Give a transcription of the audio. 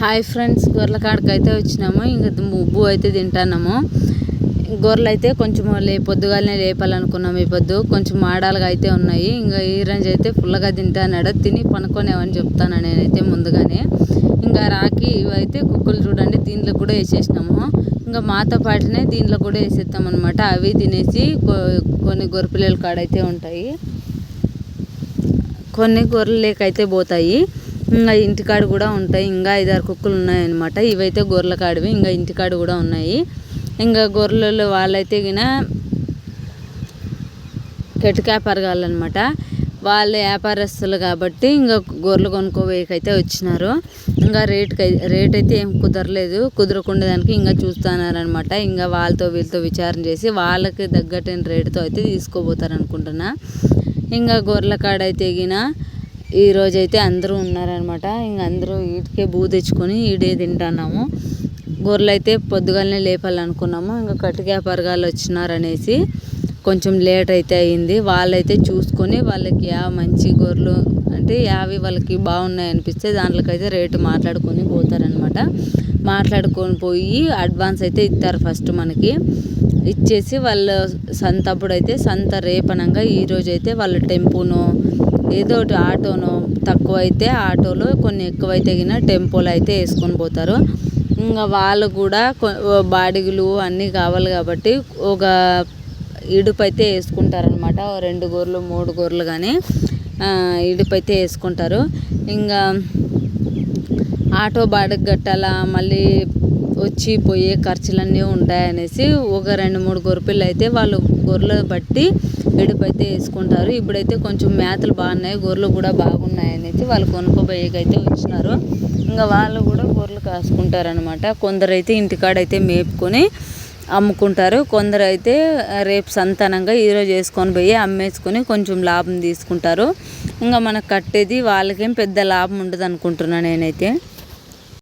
Hi friends గొర్రెల కాడికి అయితే వచ్చినాము. ఇంకా ముబ్బు అయితే తింటున్నాము. గొర్రెలు అయితే కొంచెం లే పొద్దుగాలనే లేపాలనుకున్నాము ఈ పొద్దు. కొంచెం మాడాలుగా అయితే ఉన్నాయి. ఇంకా ఈ రంజు అయితే ఫుల్గా తింటాన్నాడు. తిని పనుకోనేవని చెప్తాను నేనైతే ముందుగానే. ఇంకా రాకి ఇవైతే కుక్కలు చూడండి దీంట్లో కూడా వేసేసినాము. ఇంకా మాతో పాటునే దీంట్లో కూడా వేసేస్తాం అనమాట అవి తినేసి కొన్ని గొర్రె పిల్లల కాడైతే ఉంటాయి. కొన్ని గొర్రెలు లేకైతే పోతాయి. ఇంకా ఇంటికాడ కూడా ఉంటాయి. ఇంకా ఐదారు కుక్కలు ఉన్నాయన్నమాట. ఇవైతే గొర్రెల కాడివి ఇంకా ఇంటికాడ కూడా ఉన్నాయి. ఇంకా గొర్రెలు వాళ్ళైతే గిన కెట్టు వ్యాపారగాళ్ళనమాట వాళ్ళు వ్యాపారస్తులు కాబట్టి ఇంకా గొర్రెలు కొనుక్కోవేకైతే వచ్చినారు. ఇంకా రేట్కి రేట్ అయితే ఏం కుదరలేదు. కుదరకుండా దానికి ఇంకా చూస్తున్నారనమాట ఇంకా వాళ్ళతో వీళ్ళతో విచారణ చేసి వాళ్ళకి తగ్గట్టు రేటుతో అయితే తీసుకోబోతారు అనుకుంటున్నా ఇంకా గొర్రెల కాడ అయితే గిన ఈరోజు అయితే అందరూ ఉన్నారనమాట ఇంక అందరూ వీటికే బూ తెచ్చుకొని ఈడే తింటున్నాము. గొర్రెలు అయితే పొద్దుగాలనే లేపాలనుకున్నాము. ఇంకా కటిక పరగాలు వచ్చినారనేసి కొంచెం లేట్ అయితే అయింది. వాళ్ళైతే చూసుకొని వాళ్ళకి యా మంచి గొర్రెలు అంటే యావి వాళ్ళకి బాగున్నాయి అనిపిస్తే దాంట్లోకైతే రేటు మాట్లాడుకొని పోతారనమాట మాట్లాడుకొని పోయి అడ్వాన్స్ అయితే ఇస్తారు ఫస్ట్ మనకి. ఇచ్చేసి వాళ్ళు సంత అప్పుడు అయితే సంత రేపనంగా ఈరోజు అయితే వాళ్ళ టెంపునో ఏదో ఒకటి ఆటోనో తక్కువ అయితే ఆటోలో కొన్ని ఎక్కువైతే గిన టెంపోలు అయితే వేసుకొని పోతారు. ఇంకా వాళ్ళు కూడా బాడిగలు అన్నీ కావాలి కాబట్టి ఒక ఇడుపు అయితే వేసుకుంటారనమాట రెండు గోర్లు మూడు గోర్లు కానీ ఇడుపు అయితే వేసుకుంటారు. ఇంకా ఆటో బాడిగ కట్టాలా మళ్ళీ వచ్చి పోయే ఖర్చులన్నీ ఉంటాయనేసి ఒక రెండు మూడు గొర్రెపిల్లలు అయితే వాళ్ళు గొర్రెలు బట్టి ఇడుపు అయితే వేసుకుంటారు. ఇప్పుడైతే కొంచెం మేతలు బాగున్నాయి. గొర్రెలు కూడా బాగున్నాయి అనేసి వాళ్ళు కొనుక్కోబోయేకైతే వచ్చినారు. ఇంకా వాళ్ళు కూడా గొర్రెలు కాసుకుంటారనమాట కొందరైతే ఇంటికాడైతే మేపుకొని అమ్ముకుంటారు. కొందరు అయితే రేపు సంతానంగా ఈరోజు వేసుకొని పోయి అమ్మేసుకొని కొంచెం లాభం తీసుకుంటారు. ఇంకా మనకు కట్టేది వాళ్ళకేం పెద్ద లాభం ఉండదు అనుకుంటున్నాను నేనైతే.